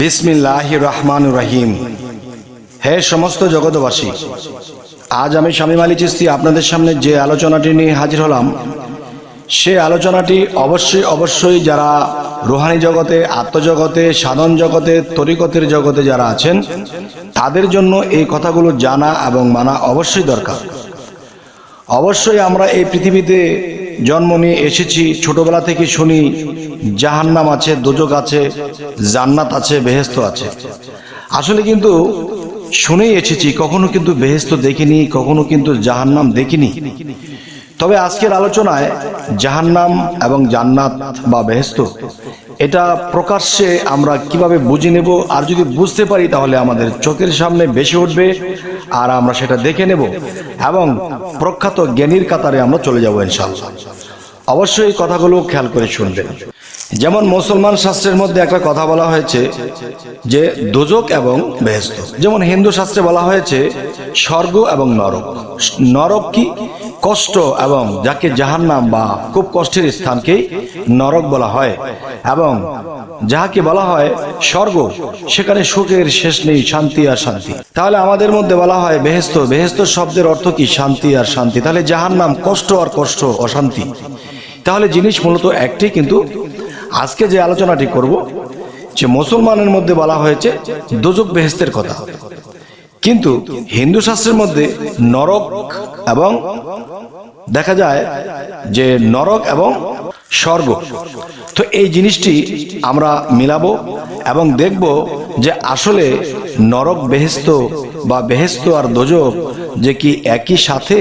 বিসমিল্লাহ রহমান রহিম হে সমস্ত জগতবাসী আজ আমি স্বামী মালি চিস্তি আপনাদের সামনে যে আলোচনাটি নিয়ে হাজির হলাম, সে আলোচনাটি অবশ্যই অবশ্যই যারা রুহানি জগতে, আত্মজগতে, সাধন জগতে, তরিকতের জগতে যারা আছেন, তাদের জন্য এই কথাগুলো জানা এবং মানা অবশ্যই দরকার। অবশ্যই আমরা এই পৃথিবীতে জন্ম নিয়ে এসেছি। ছোটবেলা থেকে শুনি, জাহান্নাম আছে, দোজক আছে, জান্নাত আছে বেহেস্ত আছে। আসলে কিন্তু শুনেই এসেছি, কখনো কিন্তু বেহেস্ত দেখিনি, কখনো কিন্তু জাহান্নাম দেখিনি। তবে আজকের আলোচনায় জাহান্নাম এবং জান্নাত বা বেহেস্ত এটা প্রকাশ্যে আমরা কীভাবে বুঝে নেব আর যদি বুঝতে পারি তাহলে আমাদের চোখের সামনে বেশি উঠবে আর আমরা সেটা দেখে নেব এবং প্রখ্যাত জ্ঞানীর কাতারে আমরা চলে যাব ইনশাল্লাহ অবশ্যই কথাগুলো খেয়াল করে শুনবেন। যেমন মুসলমান শাস্ত্রের মধ্যে একটা কথা বলা হয়েছে যে দোজক এবং বেহেস্ত যেমন হিন্দু শাস্ত্রে বলা হয়েছে, স্বর্গ এবং নরক। নরক কি? কষ্ট এবং যাকে জাহান্নাম বা খুব কষ্টের স্থানকেই নরক বলা হয়। এবং যাহাকে বলা হয় স্বর্গ, সেখানে সুখের শেষ নেই, শান্তি আর শান্তি। তাহলে আমাদের মধ্যে বলা হয় বেহেস্ত বেহেস্ত শব্দের অর্থ কি? শান্তি আর শান্তি। তাহলে জাহান্নাম কষ্ট আর কষ্ট, অশান্তি। তাহলে জিনিস মূলত একটি, কিন্তু আজকে যে আলোচনাটি করব, যে মুসলমানের মধ্যে বলা হয়েছে দোজক বেহেস্তের কথা। কিন্তু হিন্দু শাস্ত্রের মধ্যে নরক এবং দেখা যায় যে নরক এবং স্বর্গ। তো এই জিনিসটি আমরা মিলাবো এবং দেখব যে আসলে নরক বেহেস্ত বা বেহেস্ত আর দোজক যে কি একই সাথে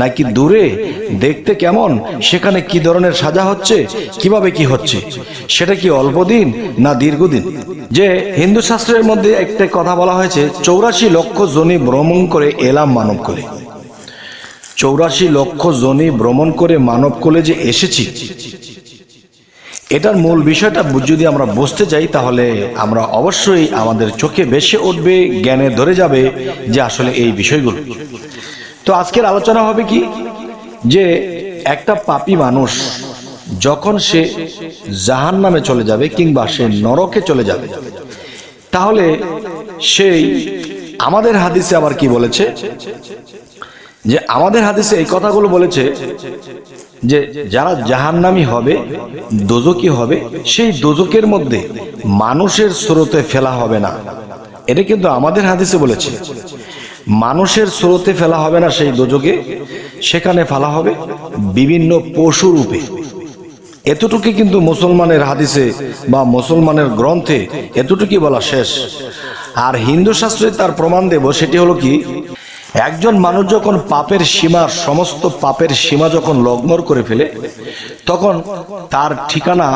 নাকি দূরে, দেখতে কেমন, সেখানে কি ধরনের সাজা হচ্ছে, কীভাবে কি হচ্ছে, সেটা কি অল্প দিন না দীর্ঘদিন? যে হিন্দু শাস্ত্রের মধ্যে একটা কথা বলা হয়েছে, চৌরাশি লক্ষ জনি ভ্রমণ করে এলাম মানব করে চৌরাশি লক্ষ জনি ভ্রমণ করে মানব কোলে যে এসেছি এটার মূল বিষয়টা যদি আমরা বুঝতে যাই, তাহলে আমরা অবশ্যই আমাদের চোখে বেশি উঠবে, জ্ঞানে ধরে যাবে যে আসলে এই বিষয়গুলো। তো আজকের আলোচনা হবে কি? যে একটা পাপি মানুষ যখন সে জাহান নামে চলে যাবে কিংবা সে নরকে চলে যাবে, তাহলে সেই আমাদের হাদিসে আবার কি বলেছে? যে আমাদের হাদিসে এই কথাগুলো বলেছে যে যারা জাহান্নামি হবে দোজকি হবে, সেই দোজকের মধ্যে মানুষের স্রোতে ফেলা হবে না। এটা কিন্তু আমাদের হাদিসে বলেছে। মানুষের স্রোতে ফেলা হবে না সেই দোজকে সেখানে ফেলা হবে বিভিন্ন পশু রূপে। এতটুকু কিন্তু মুসলমানের হাদিসে বা মুসলমানের গ্রন্থে এতটুকুই বলা শেষ। আর হিন্দু শাস্ত্রে তার প্রমাণ দেব, সেটি হলো কি? একজন মানুষ যখন পাপের সীমার সমস্ত পাপের সীমা যখন লগ্নর করে ফেলে, তখন তার ঠিকানা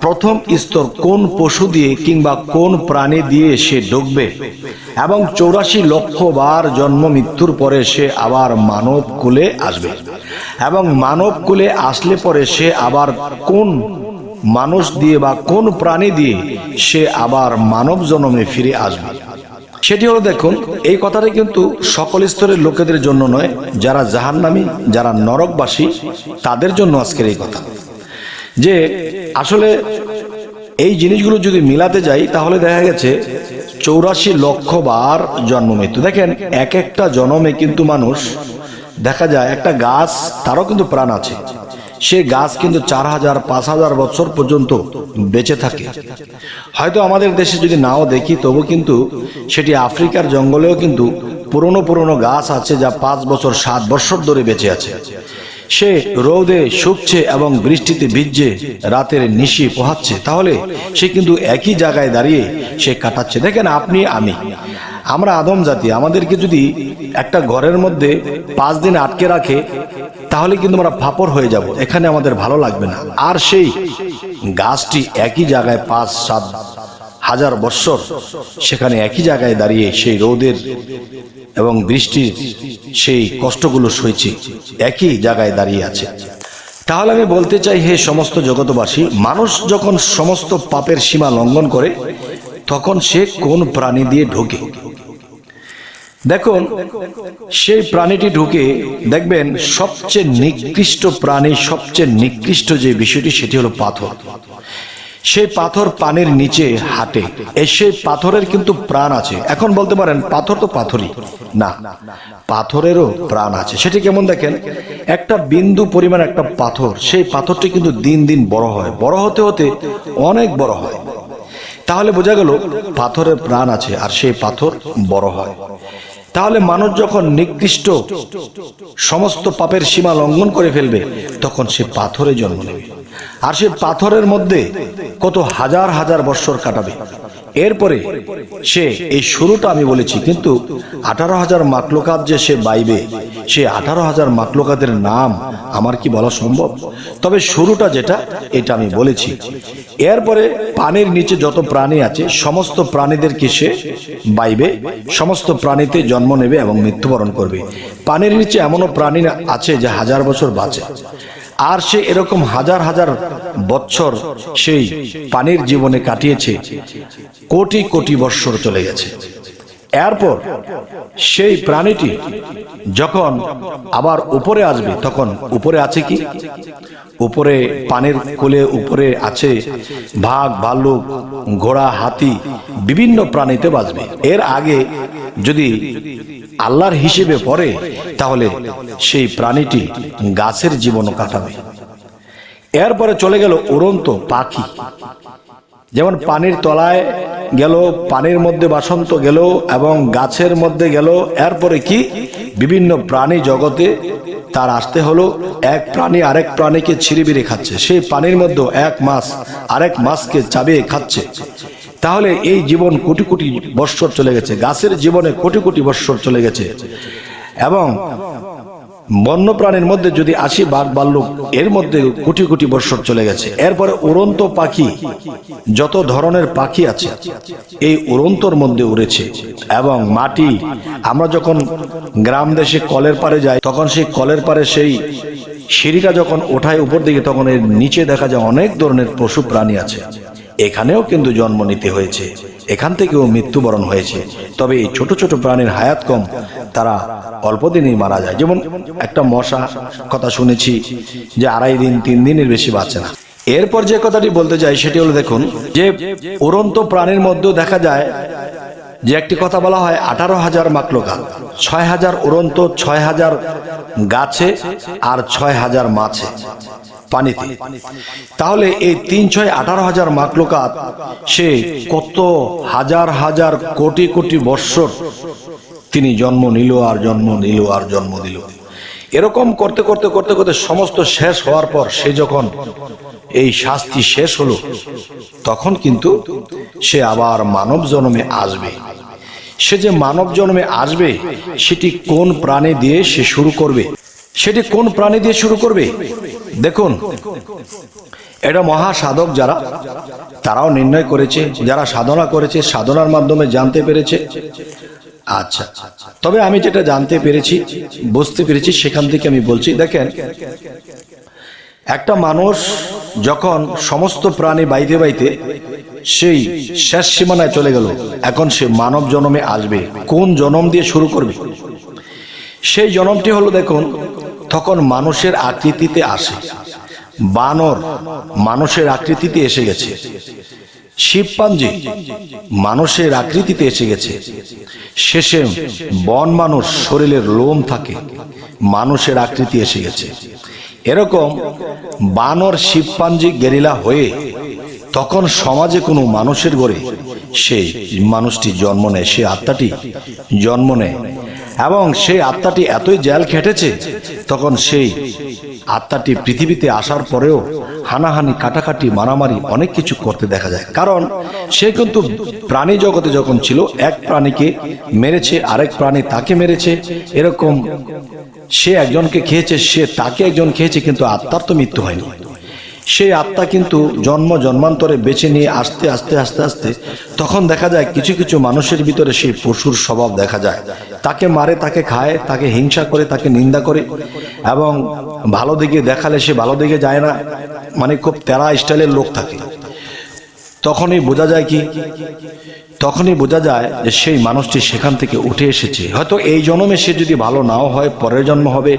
প্রথম স্তর কোন পশু দিয়ে কিংবা কোন প্রাণী দিয়ে সে ঢুকবে এবং চৌরাশি লক্ষ বার জন্ম মৃত্যুর পরে সে আবার মানব কুলে আসবে এবং মানব কুলে আসলে পরে সে আবার কোন মানুষ দিয়ে বা কোন প্রাণী দিয়ে সে আবার মানব জন্মে ফিরে আসবে। সেটি হলো দেখুন, এই কথাটা কিন্তু সকল স্তরের লোকেদের জন্য নয়, যারা জাহান্নামী, যারা নরকবাসী, তাদের জন্য আজকের এই কথা। যে আসলে এই জিনিসগুলো যদি মিলাতে যাই, তাহলে দেখা গেছে চৌরাশি লক্ষ বার জন্ম মৃত্যু। দেখেন, এক একটা জন্মে কিন্তু মানুষ, দেখা যায় একটা গাছ, তারও কিন্তু প্রাণ আছে। সে গাছ কিন্তু চার হাজার, পাঁচ হাজার বছর পর্যন্ত বেঁচে থাকে। হয়তো আমাদের দেশে যদি নাও দেখি, তবু কিন্তু সেটি আফ্রিকার জঙ্গলেও কিন্তু পুরনো পুরনো গাছ আছে যা পাঁচ বছর, সাত বছর ধরে বেঁচে আছে। সে রৌদে শুকছে এবং বৃষ্টিতে ভিজছে, রাতের নিশি পোহাচ্ছে। তাহলে সে কিন্তু একই জায়গায় দাঁড়িয়ে সে কাটাচ্ছে। দেখেন আপনি, আমি। আমরা আদম জাতি, আমাদেরকে যদি একটা ঘরের মধ্যে পাঁচ দিন আটকে রাখে, তাহলে কিন্তু আমরা ফাপড় হয়ে যাব। এখানে আমাদের ভালো লাগবে না। আর সেই গাছটি একই জায়গায় পাঁচ, সাত হাজার বৎসর সেখানে একই জায়গায় দাঁড়িয়ে সেই রোদের এবং বৃষ্টির সেই কষ্টগুলো সইছে, একই জায়গায় দাঁড়িয়ে আছে। তাহলে আমি বলতে চাই, হে সমস্ত জগতবাসী মানুষ যখন সমস্ত পাপের সীমা লঙ্ঘন করে, তখন সে কোন প্রাণী দিয়ে ঢোকে? দেখুন, সেই প্রাণীটি ঢুকে দেখবেন সবচেয়ে নিকৃষ্ট প্রাণী, সবচেয়ে নিকৃষ্ট যে বিষয়টি, সেটি হলো পাথর। সেই পাথর পানির নিচে হাঁটে। সেই পাথরের কিন্তু প্রাণ আছে। এখন বলতে পারেন, পাথর তো পাথরই। না, পাথরেরও প্রাণ আছে। সেটি কেমন দেখেন? একটা বিন্দু পরিমাণ একটা পাথর, সেই পাথরটি কিন্তু দিন দিন বড় হয়। বড় হতে হতে অনেক বড় হয়। তাহলে বোঝা গেল, পাথরের প্রাণ আছে আর সেই পাথর বড় হয়। তাহলে মানুষ যখন নির্দিষ্ট সমস্ত পাপের সীমা লঙ্ঘন করে ফেলবে, তখন সে পাথরে জন্ম নেবে। আর সে পাথরের মধ্যে কত হাজার হাজার বৎসর কাটাবে। এরপরে সে, এই শুরুটা আমি বলেছি, কিন্তু আঠারো হাজার মাকলোকাত যে সে বাইবে, সে আঠারো হাজার মাকলোকাতের নাম আমার কি বলা সম্ভব? তবে শুরুটা যেটা, এটা আমি বলেছি। এরপরে পানির নিচে যত প্রাণী আছে, সমস্ত প্রাণীদেরকে সে বাইবে, সমস্ত প্রাণীতে জন্ম নেবে এবং মৃত্যুবরণ করবে। পানির নিচে এমনও প্রাণী আছে যে হাজার বছর বাঁচে। আর সে এরকম হাজার হাজার বছর সেই পানির জীবনে কাটিয়েছে, কোটি কোটি বৎসর চলে গেছে। এরপর সেই প্রাণীটি যখন আবার উপরে আসবে, তখন উপরে আছে কি? উপরে পানের কোলে উপরে আছে ভাগ, ভাল্লুক, ঘোড়া, হাতি, বিভিন্ন প্রাণীতে বাঁচবে। এর আগে যদি আল্লাহর হিসেবে পড়ে, তাহলে সেই প্রাণীটি গাছের জীবনও কাটাবে। এরপরে চলে গেল উড়ন্ত পাখি। যেমন পানির তলায় গেল, পানির মধ্যে বাসন্ত গেল এবং গাছের মধ্যে গেল। এরপরে কি? বিভিন্ন প্রাণী জগতে তার আসতে হলো। এক প্রাণী আরেক প্রাণীকে ছিঁড়িবিড়ে খাচ্ছে। সেই পানির মধ্যে এক মাস আরেক মাসকে চাবিয়ে খাচ্ছে। তাহলে এই জীবন কোটি কোটি বৎসর চলে গেছে। গাছের জীবনে কোটি কোটি বৎসর চলে গেছে। এবং বন্য প্রাণীর মধ্যে যদি আসি বাঘ বাল্লুক এর মধ্যে কোটি কোটি বৎসর চলে গেছে। এরপরে উড়ন্ত পাখি, যত ধরনের পাখি আছে, এই উড়ন্তর মধ্যে উড়েছে। এবং মাটি, আমরা যখন গ্রাম দেশে কলের পারে যাই, তখন সেই কলের পারে সেই সিঁড়িটা যখন ওঠায় উপর দিকে, তখন এর নিচে দেখা যায় অনেক ধরনের পশু প্রাণী আছে। এখানেও কিন্তু জন্ম নিতে হয়েছে। এখান থেকেও মৃত্যুবরণ হয়েছে। তবে এই ছোট ছোট প্রাণীর হায়াত কম, তারা অল্প দিনেই মারা যায়। যেমন একটা মশা, কথা শুনেছি যে আড়াই দিন, তিন দিনের বেশি বাঁচে না। এরপর যে কথাটি বলতে চাই সেটি হলো দেখুন, যে উড়ন্ত প্রাণীর মধ্যেও দেখা যায় যে একটি কথা বলা হয়, আঠারো হাজার মাকলোকা। ছয় হাজার উড়ন্ত, ছয় হাজার গাছে আর ছয় হাজার মাছে। পানিতে। তাহলে এই তিন ছয় আঠারো হাজার মাকলোকাত, সে কত হাজার হাজার কোটি কোটি বৎসর তিনি জন্ম নিল আর জন্ম নিল আর জন্ম দিল এরকম করতে করতে করতে করতে সমস্ত শেষ হওয়ার পর সে যখন এই শাস্তি শেষ হলো, তখন কিন্তু সে আবার মানব জন্মে আসবে। সে যে মানব জন্মে আসবে, সেটি কোন প্রাণে দিয়ে সে শুরু করবে? সেটি কোন প্রাণী দিয়ে শুরু করবে? দেখুন, এটা মহা সাধক যারা, তারাও নির্ণয় করেছে, যারা সাধনা করেছে, সাধনার মাধ্যমে জানতে পেরেছে। আচ্ছা তবে আমি যেটা জানতে পেরেছি, বুঝতে পেরেছি, সেখান থেকে আমি বলছি, দেখেন, একটা মানুষ যখন সমস্ত প্রাণী বাইতে বাইতে সেই শেষ সীমানায় চলে গেল, এখন সে মানব জনমে আসবে। কোন জনম দিয়ে শুরু করবে? সেই জনমটি হলো, দেখুন তখন মানুষের আকৃতিতে আসে। বানর মানুষের আকৃতিতে এসে গেছে। শিবপাঞ্জি মানুষের আকৃতিতে এসে গেছে। শেষে বন মানুষ শরীরের লোম থাকে, মানুষের আকৃতি এসে গেছে। এরকম বানর, শিবপাঞ্জি, গেরিলা হয়ে তখন সমাজে কোনো মানুষের গড়ে সেই মানুষটি জন্ম নেয়। সে আত্মাটি জন্ম নেয়। এবং সেই আত্মাটি এতই জেল খেটেছে, তখন সেই আত্মাটি পৃথিবীতে আসার পরেও হানাহানি, কাটাকাটি, মারামারি অনেক কিছু করতে দেখা যায়। কারণ সে কিন্তু প্রাণী জগতে যখন ছিল, এক প্রাণীকে মেরেছে, আরেক প্রাণী তাকে মেরেছে, এরকম সে একজনকে খেয়েছে, সে তাকে একজন খেয়েছে, কিন্তু আত্মার তো মৃত্যু হয়নি। সেই আত্মা কিন্তু জন্ম জন্মান্তরে বেছে নিয়ে আসতে আসতে আসতে আসতে তখন দেখা যায় কিছু কিছু মানুষের ভিতরে সেই পশুর স্বভাব দেখা যায়। তাকে মারে, তাকে খায়, তাকে হিংসা করে, তাকে নিন্দা করে এবং ভালো দিকে দেখালে সে ভালো দিকে যায় না। মানে খুব তেরা স্টাইলের লোক থাকে। তখনই বোঝা যায় কি? তখনই বোঝা যায় যে সেই মানুষটি সেখান থেকে উঠে এসেছে। হয়তো এই জন্মে সে যদি ভালো নাও হয়, পরের জন্ম হবে।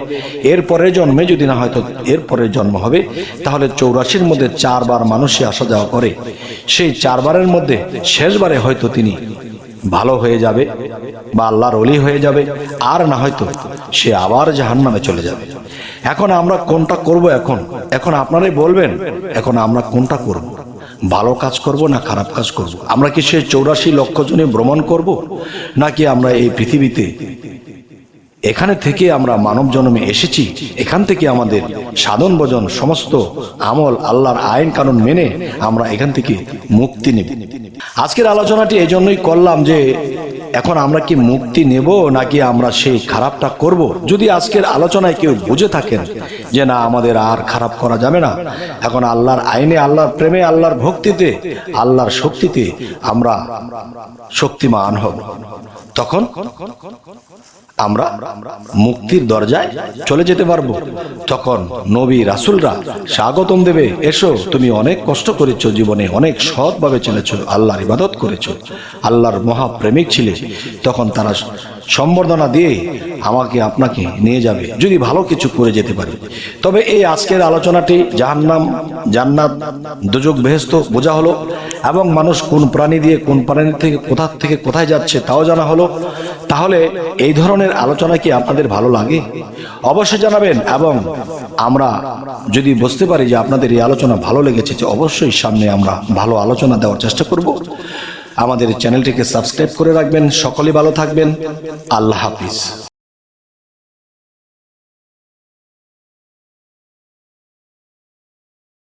এর পরের জন্মে যদি না হয়তো এর পরের জন্ম হবে। তাহলে চৌরাশির মধ্যে চারবার মানুষই আসা যাওয়া করে। সেই চারবারের মধ্যে শেষবারে হয়তো তিনি ভালো হয়ে যাবে বা আল্লাহর অলি হয়ে যাবে। আর না হয়তো সে আবার জাহান নামে চলে যাবে। এখন আমরা কোনটা করব এখন? এখন আপনারাই বলবেন, এখন আমরা কোনটা করব? ভালো কাজ করব না খারাপ কাজ করব? আমরা কি সে চৌরাশি লক্ষ জনে ভ্রমণ করব? নাকি আমরা এই পৃথিবীতে এখানে থেকে আমরা মানব জন্মে এসেছি? এখান থেকে আমাদের সাধন ভজন সমস্ত আমল আল্লাহর আইন কানুন মেনে আমরা এখান থেকে মুক্তি নেব। আজকের আলোচনাটি এই জন্যই করলাম যে এখন আমরা কি মুক্তি নেব নাকি আমরা সেই খারাপটা করব? যদি আজকের আলোচনায় কেউ বুঝে থাকেন যে না, আমাদের আর খারাপ করা যাবে না, এখন আল্লাহর আইনে, আল্লাহর প্রেমে, আল্লাহর ভক্তিতে, আল্লাহর শক্তিতে আমরা শক্তিমান হব। তখন আমরা মুক্তির দরজায় চলে যেতে পারব। তখন নবী রাসুলরা স্বাগতম দেবে, এসো, তুমি অনেক কষ্ট করেছ, জীবনে অনেক সৎভাবে চলেছ, আল্লাহর ইবাদত করেছ, আল্লাহর মহাপ্রেমিক ছিলে। তখন তারা সম্বর্ধনা দিয়ে আমাকে আপনাকে নিয়ে যাবে, যদি ভালো কিছু করে যেতে পারি। তবে এই আজকের আলোচনাটি জাহান্নাম, জান্নাত দুযোগ বেহেস্ত বোঝা হলো এবং মানুষ কোন প্রাণী দিয়ে কোন প্রাণী থেকে কোথা থেকে কোথায় যাচ্ছে তাও জানা হলো। তাহলে এই ধরনের আলোচনা কি আপনাদের ভালো লাগে? অবশ্যই জানাবেন এবং আমরা যদি বুঝতে পারি যে আপনাদের এই আলোচনা ভালো লেগেছে, যে অবশ্যই সামনে আমরা ভালো আলোচনা দেওয়ার চেষ্টা করব। আমাদের চ্যানেলটিকে সাবস্ক্রাইব করে রাখবেন। সকলে ভালো থাকবেন। আল্লাহ হাফিজ।